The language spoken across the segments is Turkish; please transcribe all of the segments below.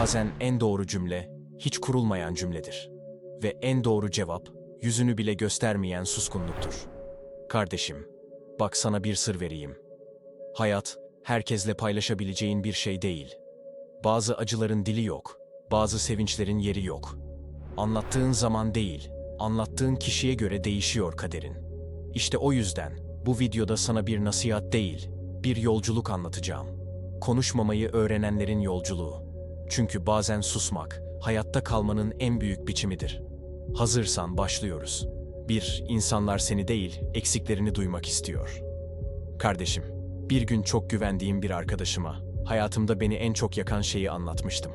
Bazen en doğru cümle hiç kurulmayan cümledir. Ve en doğru cevap yüzünü bile göstermeyen suskunluktur. Kardeşim, bak sana bir sır vereyim. Hayat, herkesle paylaşabileceğin bir şey değil. Bazı acıların dili yok, bazı sevinçlerin yeri yok. Anlattığın zaman değil, anlattığın kişiye göre değişiyor kaderin. İşte o yüzden bu videoda sana bir nasihat değil, bir yolculuk anlatacağım. Konuşmamayı öğrenenlerin yolculuğu. Çünkü bazen susmak, hayatta kalmanın en büyük biçimidir. Hazırsan başlıyoruz. 1. İnsanlar seni değil, eksiklerini duymak istiyor. Kardeşim, bir gün çok güvendiğim bir arkadaşıma, hayatımda beni en çok yakan şeyi anlatmıştım.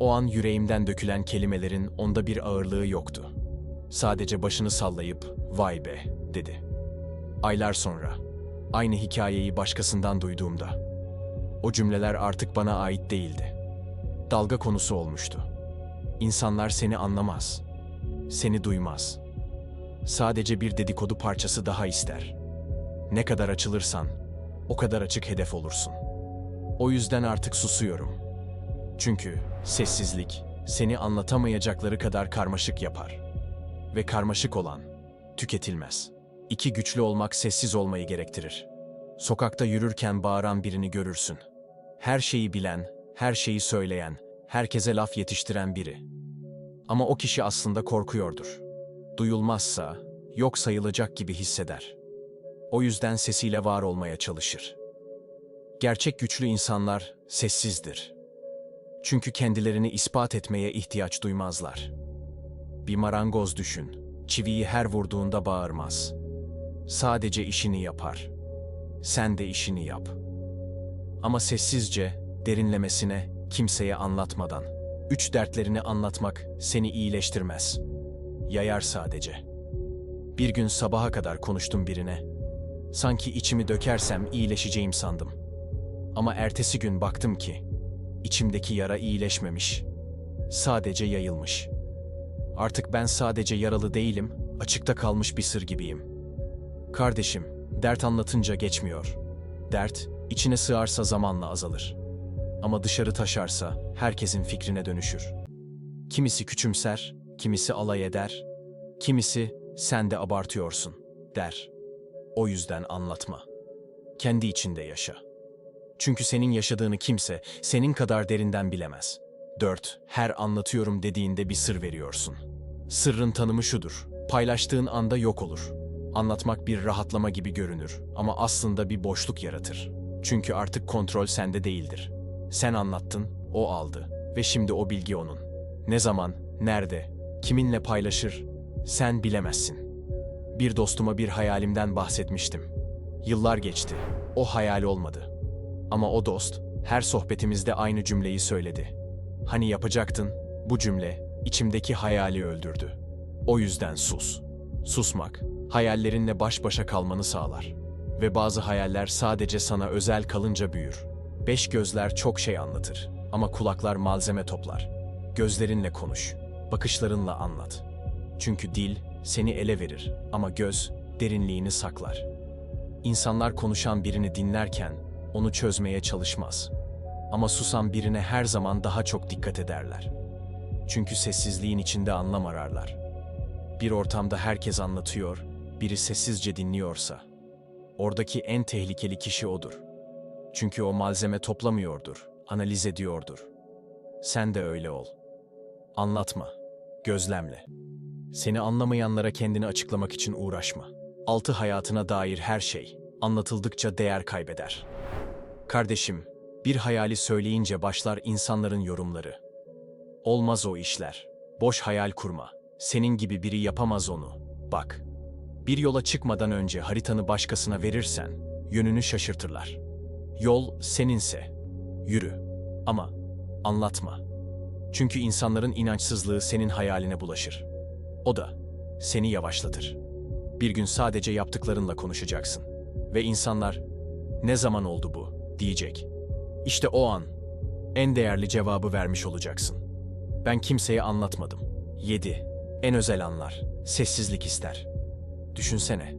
O an yüreğimden dökülen kelimelerin onda bir ağırlığı yoktu. Sadece başını sallayıp, vay be, dedi. Aylar sonra, aynı hikayeyi başkasından duyduğumda, o cümleler artık bana ait değildi. Dalga konusu olmuştu. İnsanlar seni anlamaz, seni duymaz. Sadece bir dedikodu parçası daha ister. Ne kadar açılırsan, o kadar açık hedef olursun. O yüzden artık susuyorum. Çünkü sessizlik seni anlatamayacakları kadar karmaşık yapar. Ve karmaşık olan tüketilmez. İki güçlü olmak sessiz olmayı gerektirir. Sokakta yürürken bağıran birini görürsün. Her şeyi bilen, her şeyi söyleyen, herkese laf yetiştiren biri. Ama o kişi aslında korkuyordur. Duyulmazsa yok sayılacak gibi hisseder. O yüzden sesiyle var olmaya çalışır. Gerçek güçlü insanlar sessizdir. Çünkü kendilerini ispat etmeye ihtiyaç duymazlar. Bir marangoz düşün. Çiviyi her vurduğunda bağırmaz. Sadece işini yapar. Sen de işini yap. Ama sessizce, derinlemesine, kimseye anlatmadan. Üç dertlerini anlatmak seni iyileştirmez. Yayar sadece. Bir gün sabaha kadar konuştum birine. Sanki içimi dökersem iyileşeceğim sandım. Ama ertesi gün baktım ki içimdeki yara iyileşmemiş. Sadece yayılmış. Artık ben sadece yaralı değilim, açıkta kalmış bir sır gibiyim. Kardeşim, dert anlatınca geçmiyor. Dert, içine sığarsa zamanla azalır. Ama dışarı taşarsa herkesin fikrine dönüşür. Kimisi küçümser, kimisi alay eder, kimisi sen de abartıyorsun der. O yüzden anlatma. Kendi içinde yaşa. Çünkü senin yaşadığını kimse senin kadar derinden bilemez. 4. Her anlatıyorum dediğinde bir sır veriyorsun. Sırrın tanımı şudur. Paylaştığın anda yok olur. Anlatmak bir rahatlama gibi görünür ama aslında bir boşluk yaratır. Çünkü artık kontrol sende değildir. Sen anlattın, o aldı ve şimdi o bilgi onun. Ne zaman, nerede, kiminle paylaşır sen bilemezsin. Bir dostuma bir hayalimden bahsetmiştim. Yıllar geçti. O hayal olmadı. Ama o dost her sohbetimizde aynı cümleyi söyledi. Hani yapacaktın? Bu cümle içimdeki hayali öldürdü. O yüzden sus. Susmak hayallerinle baş başa kalmanı sağlar. Ve bazı hayaller sadece sana özel kalınca büyür. Beş gözler çok şey anlatır ama kulaklar malzeme toplar. Gözlerinle konuş, bakışlarınla anlat. Çünkü dil seni ele verir ama göz derinliğini saklar. İnsanlar konuşan birini dinlerken onu çözmeye çalışmaz. Ama susan birine her zaman daha çok dikkat ederler. Çünkü sessizliğin içinde anlam ararlar. Bir ortamda herkes anlatıyor, biri sessizce dinliyorsa, oradaki en tehlikeli kişi odur. Çünkü o malzeme toplamıyordur, analiz ediyordur. Sen de öyle ol. Anlatma, gözlemle. Seni anlamayanlara kendini açıklamak için uğraşma. Altı hayatına dair her şey anlatıldıkça değer kaybeder. Kardeşim, bir hayali söyleyince başlar insanların yorumları. Olmaz o işler. Boş hayal kurma. Senin gibi biri yapamaz onu. Bak. Bir yola çıkmadan önce haritanı başkasına verirsen yönünü şaşırtırlar. Yol seninse yürü ama anlatma. Çünkü insanların inançsızlığı senin hayaline bulaşır. O da seni yavaşlatır. Bir gün sadece yaptıklarınla konuşacaksın ve insanlar ne zaman oldu bu diyecek. İşte o an en değerli cevabı vermiş olacaksın. Ben kimseye anlatmadım. 7. En özel anlar. Sessizlik ister. Düşünsene.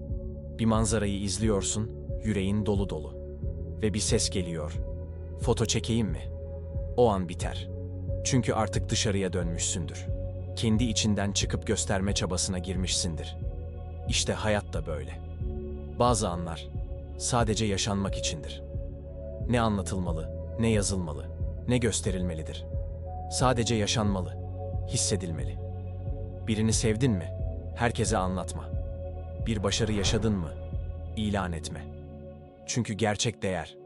Bir manzarayı izliyorsun, yüreğin dolu dolu. Ve bir ses geliyor. Foto çekeyim mi? O an biter. Çünkü artık dışarıya dönmüşsündür. Kendi içinden çıkıp gösterme çabasına girmişsindir. İşte hayat da böyle. Bazı anlar sadece yaşanmak içindir. Ne anlatılmalı, ne yazılmalı, ne gösterilmelidir. Sadece yaşanmalı, hissedilmeli. Birini sevdin mi? Herkese anlatma. Bir başarı yaşadın mı? İlan etme. Çünkü gerçek değer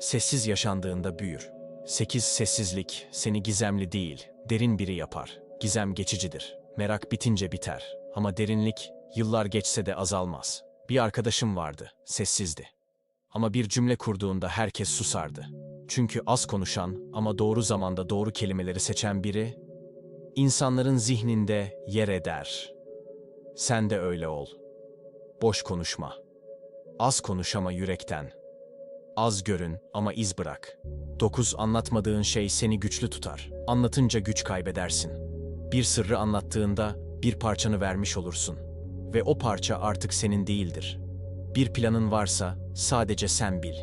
sessiz yaşandığında büyür. Sekiz sessizlik seni gizemli değil, derin biri yapar. Gizem geçicidir. Merak bitince biter. Ama derinlik yıllar geçse de azalmaz. Bir arkadaşım vardı, sessizdi. Ama bir cümle kurduğunda herkes susardı. Çünkü az konuşan ama doğru zamanda doğru kelimeleri seçen biri, insanların zihninde yer eder. Sen de öyle ol. Boş konuşma. Az konuş ama yürekten. Az görün ama iz bırak. 9. Anlatmadığın şey seni güçlü tutar. Anlatınca güç kaybedersin. Bir sırrı anlattığında bir parçanı vermiş olursun. Ve o parça artık senin değildir. Bir planın varsa sadece sen bil.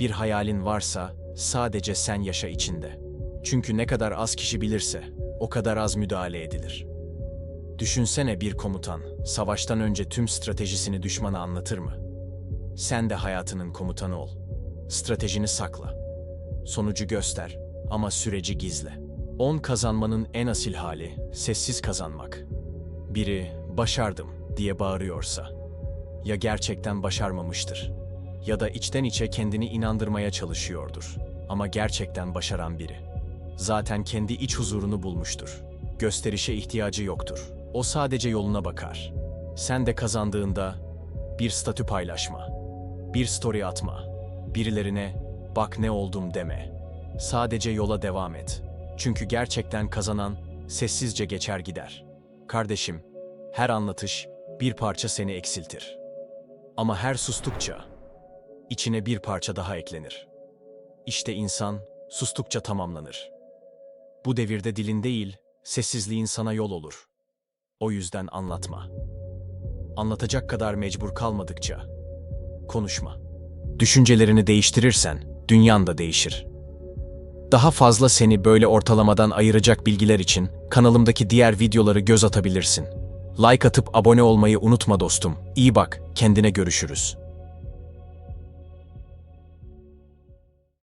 Bir hayalin varsa sadece sen yaşa içinde. Çünkü ne kadar az kişi bilirse o kadar az müdahale edilir. Düşünsene bir komutan savaştan önce tüm stratejisini düşmana anlatır mı? Sen de hayatının komutanı ol. Stratejini sakla. Sonucu göster ama süreci gizle. 10 kazanmanın en asil hali sessiz kazanmak. Biri başardım diye bağırıyorsa ya gerçekten başarmamıştır ya da içten içe kendini inandırmaya çalışıyordur. Ama gerçekten başaran biri. Zaten kendi iç huzurunu bulmuştur. Gösterişe ihtiyacı yoktur. O sadece yoluna bakar. Sen de kazandığında bir statü paylaşma. Bir story atma. Birilerine bak ne oldum deme. Sadece yola devam et. Çünkü gerçekten kazanan sessizce geçer gider. Kardeşim, her anlatış bir parça seni eksiltir. Ama her sustukça içine bir parça daha eklenir. İşte insan sustukça tamamlanır. Bu devirde dilin değil, sessizliğin sana yol olur. O yüzden anlatma. Anlatacak kadar mecbur kalmadıkça konuşma. Düşüncelerini değiştirirsen dünyan da değişir. Daha fazla seni böyle ortalamadan ayıracak bilgiler için kanalımdaki diğer videoları göz atabilirsin. Like atıp abone olmayı unutma dostum. İyi bak, kendine görüşürüz.